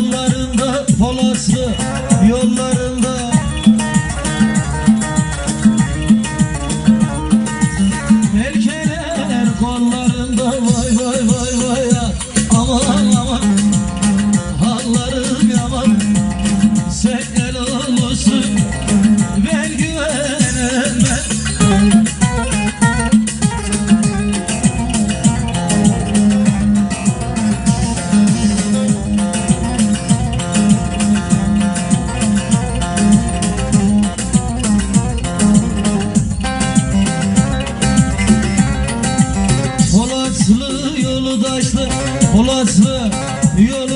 yollarında polaslı Taşlı, Polatlı, yolu